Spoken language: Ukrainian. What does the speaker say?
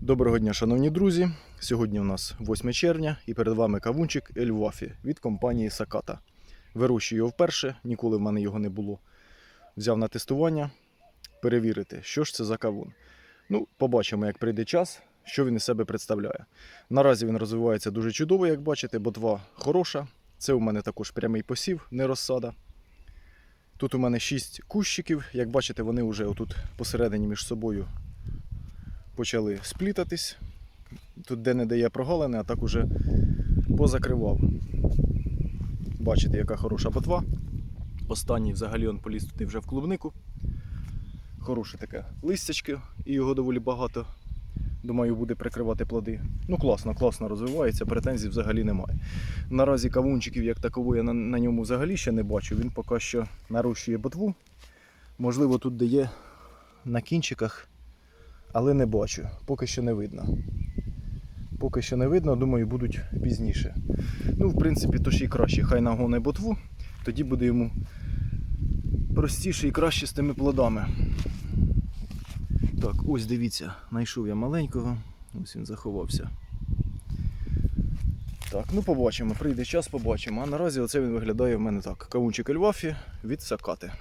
Доброго дня, шановні друзі. Сьогодні у нас 8 червня і перед вами кавунчик Ельвафі від компанії Саката. Вирощую його вперше, ніколи в мене його не було. Взяв на тестування, перевірити, що ж це за кавун. Ну, побачимо, як прийде час, що він із себе представляє. Наразі він розвивається дуже чудово, як бачите, ботва хороша. Це у мене також прямий посів, не розсада. Тут у мене 6 кущиків. Як бачите, вони вже отут посередині між собою почали сплітатись. Тут де-не-де є прогалини, а так уже позакривав. Бачите, яка хороша ботва. Останній взагалі он поліз туди вже в клубнику. Хороше таке листячки, і його доволі багато. Думаю, буде прикривати плоди. Ну, класно, класно розвивається, претензій взагалі немає. Наразі кавунчиків як такової я на, на ньому взагалі ще не бачу. Він поки що нарощує ботву. Можливо, тут де є на кінчиках але не бачу, поки що не видно. Поки що не видно, думаю, будуть пізніше. Ну, в принципі, то ж і краще. Хай нагоне ботву, тоді буде йому простіше і краще з тими плодами. Так, ось дивіться, знайшов я маленького, ось він заховався. Так, ну побачимо, прийде час, побачимо. А наразі оце він виглядає в мене так. Кавунчик Ельвафі від Сакати.